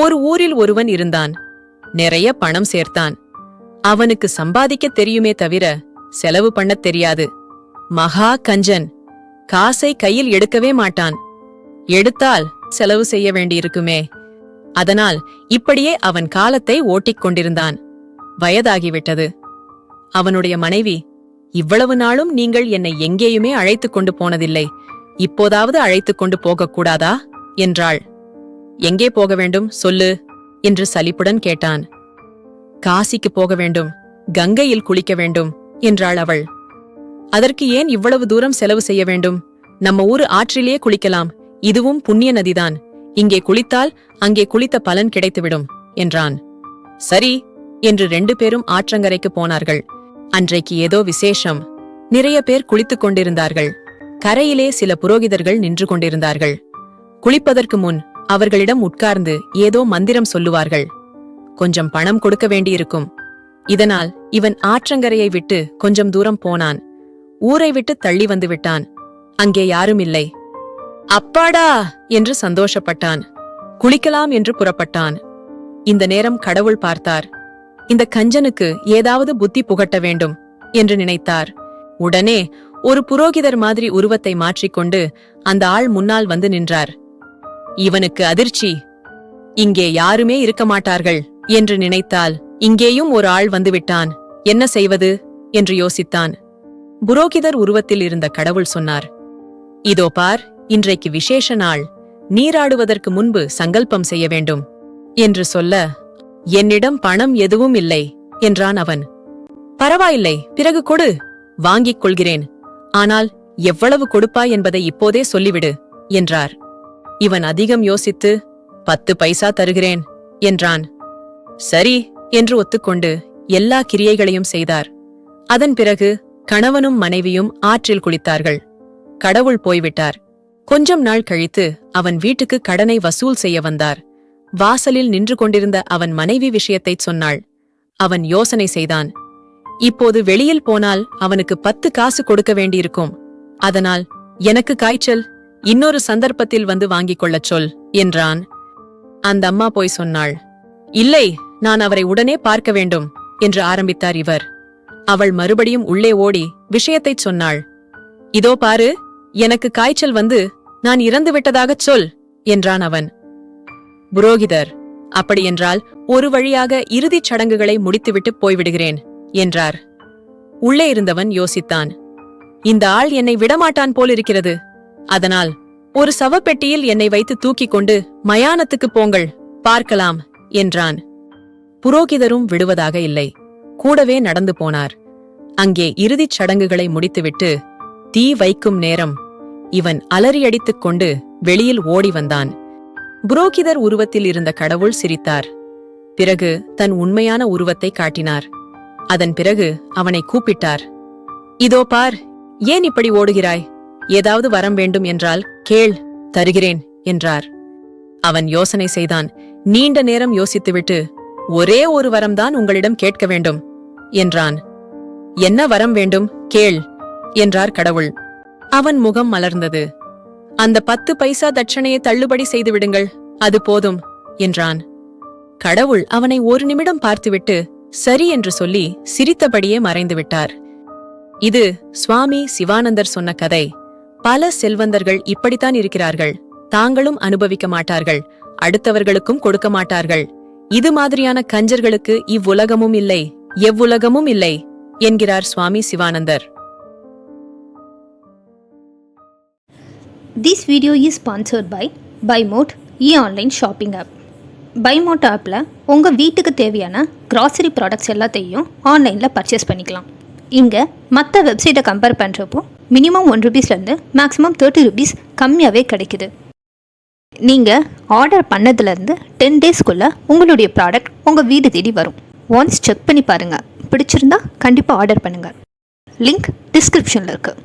ஒரு ஊரில் ஒருவன் இருந்தான். நிறைய பணம் சேர்த்தான். அவனுக்கு சம்பாதிக்க தெரியுமே தவிர செலவு பண்ணத் தெரியாது. மகா கஞ்சன். காசை கையில் எடுக்கவே மாட்டான். எடுத்தால் செலவு செய்ய வேண்டியிருக்குமே. அதனால் இப்படியே அவன் காலத்தை ஓட்டிக் கொண்டிருந்தான். வயதாகிவிட்டது. அவனுடைய மனைவி இவ்வளவு நாளும் நீங்கள் என்னை எங்கேயுமே அழைத்துக் கொண்டு போனதில்லை. இப்போதாவது அழைத்துக் கொண்டு போகக்கூடாதா? என்றாள். எங்கே போக வேண்டும் சொல்லு என்று சலிப்புடன் கேட்டான். காசிக்கு போக வேண்டும் கங்கையில் குளிக்க வேண்டும் என்றாள் அவள். அதற்கு ஏன் இவ்வளவு தூரம் செலவு செய்ய வேண்டும்? நம்ம ஊரு ஆற்றிலேயே குளிக்கலாம் இதுவும் புண்ணிய நதிதான். இங்கே குளித்தால் அங்கே குளித்த பலன் கிடைத்துவிடும் என்றான். சரி என்று ரெண்டு பேரும் ஆற்றங்கரைக்கு போனார்கள். அன்றைக்கு ஏதோ விசேஷம். நிறைய பேர் குளித்துக் கொண்டிருந்தார்கள். கரையிலே சில புரோகிதர்கள் நின்று கொண்டிருந்தார்கள். குளிப்பதற்கு முன் அவர்களிடம் உட்கார்ந்து ஏதோ மந்திரம் சொல்லுவார்கள். கொஞ்சம் பணம் கொடுக்க வேண்டியிருக்கும். இதனால் இவன் ஆற்றங்கரையை விட்டு கொஞ்சம் தூரம் போனான். ஊரை விட்டு தள்ளி வந்து விட்டான். அங்கே யாரும் இல்லை. அப்பாடா! என்று சந்தோஷப்பட்டான். குளிக்கலாம் என்று புறப்பட்டான். இந்த நேரம் கடவுள் பார்த்தார். இந்த கஞ்சனுக்கு ஏதாவது புத்தி புகட்ட வேண்டும் என்று நினைத்தார். உடனே ஒரு புரோகிதர் மாதிரி உருவத்தை மாற்றிக்கொண்டு அந்த ஆள் முன்னால் வந்து நின்றார். இவனுக்கு அதிர்ச்சி. இங்கே யாருமே இருக்க மாட்டார்கள் என்று நினைத்தால் இங்கேயும் ஒரு ஆள் வந்துவிட்டான். என்ன செய்வது? என்று யோசித்தான். புரோகிதர் உருவத்தில் இருந்த கடவுள் சொன்னார். இதோ பார் இன்றைக்கு விசேஷ நாள். நீராடுவதற்கு முன்பு சங்கல்பம் செய்ய வேண்டும். என்று சொல்ல என்னிடம் பணம் எதுவும் இல்லை என்றான் அவன். பரவாயில்லை பிறகு கொடு. வாங்கிக் கொள்கிறேன். ஆனால் எவ்வளவு கொடுப்பாய் என்பதை இப்போதே சொல்லிவிடு என்றார். இவன் அதிகம் யோசித்து பத்து பைசா தருகிறேன் என்றான். சரி என்று ஒத்துக்கொண்டு எல்லா கிரியைகளையும் செய்தார். அதன் பிறகு கணவனும் மனைவியும் ஆற்றில் குளித்தார்கள். கடவுள் போய்விட்டார். கொஞ்சம் நாள் கழித்து அவன் வீட்டுக்கு கடனை வசூல் செய்ய வந்தார். வாசலில் நின்று கொண்டிருந்த அவன் மனைவி விஷயத்தைச் சொன்னாள். அவன் யோசனை செய்தான். இப்போது வெளியில் போனால் அவனுக்கு பத்து காசு கொடுக்க வேண்டியிருக்கும். அதனால் எனக்கு காய்ச்சல் இன்னொரு சந்தர்ப்பத்தில் வந்து வாங்கிக் கொள்ளச் சொல் என்றான். அந்த அம்மா போய் சொன்னாள் இல்லை நான் அவரை உடனே பார்க்க வேண்டும் என்று ஆரம்பித்தார் இவர். அவள் மறுபடியும் உள்ளே ஓடி விஷயத்தைச் சொன்னாள் இதோ பாரு எனக்கு காய்ச்சல் வந்து நான் இறந்து விட்டதாகச் சொல் என்றான் அவன். புரோகிதர் அப்படியென்றால் ஒரு வழியாக இறுதிச் சடங்குகளை முடித்துவிட்டு போய்விடுகிறேன் என்றார். உள்ளே இருந்தவன் யோசித்தான் இந்த ஆள் என்னை விடமாட்டான் போலிருக்கிறது அதனால் ஒரு சவப்பெட்டியில் என்னை வைத்து தூக்கிக் கொண்டு மயானத்துக்கு போங்கள் பார்க்கலாம் என்றான். புரோகிதரும் விடுவதாக இல்லை. கூடவே நடந்து போனார். அங்கே இறுதிச் சடங்குகளை முடித்துவிட்டு தீ வைக்கும் நேரம். இவன் அலறியடித்துக் கொண்டு வெளியில் ஓடி வந்தான். புரோகிதர் உருவத்தில் இருந்த கடவுள் சிரித்தார். பிறகு தன் உண்மையான உருவத்தை காட்டினார். அதன் பிறகு அவனை கூப்பிட்டார். இதோ பார் ஏன் இப்படி ஓடுகிறாய்? ஏதாவது வரம் வேண்டும் என்றால் கேள் தருகிறேன் என்றார். அவன் யோசனை செய்தான். நீண்ட நேரம் யோசித்துவிட்டு ஒரே ஒரு வரம்தான் உங்களிடம் கேட்க வேண்டும் என்றான். என்ன வரம் வேண்டும்? கேள் என்றார் கடவுள். அவன் முகம் மலர்ந்தது. அந்த பத்து பைசா தட்சணையை தள்ளுபடி செய்து விடுங்கள் அது போதும் என்றான். கடவுள் அவனை ஒரு நிமிடம் பார்த்துவிட்டு சரி என்று சொல்லி சிரித்தபடியே மறைந்து விட்டார் இது சுவாமி சிவானந்தர் சொன்ன கதை. பல செல்வந்தர்கள் இப்படித்தான் இருக்கிறார்கள். தாங்களும் அனுபவிக்க மாட்டார்கள். அடுத்தவர்களுக்கும் கொடுக்க மாட்டார்கள். இது மாதிரியான கஞ்சர்களுக்கு இவ்வுலகமும் இல்லை எவ்வுலகமும் இல்லை என்கிறார் Swami Sivanandar. This video is sponsored by Bymode e online shopping app Bymode ஆப்பில் உங்கள் வீட்டுக்கு தேவையான கிராசரி ப்ராடக்ட்ஸ் எல்லாத்தையும் ஆன்லைனில் பர்ச்சேஸ் பண்ணிக்கலாம். இங்கே மற்ற வெப்சைட்டை கம்பேர் பண்ணுறப்போ மினிமம் ஒன் ருபீஸ்லேருந்து மேக்ஸிமம் தேர்ட்டி ருபீஸ் கம்மியாகவே கிடைக்குது. நீங்கள் ஆர்டர் பண்ணதுலேருந்து டென் டேஸ்க்குள்ளே உங்களுடைய ப்ராடக்ட் உங்கள் வீடு தேடி வரும். ஒன்ஸ் செக் பண்ணி பாருங்கள் பிடிச்சிருந்தா கண்டிப்பாக ஆர்டர் பண்ணுங்கள் லிங்க் டிஸ்கிரிப்ஷனில் இருக்குது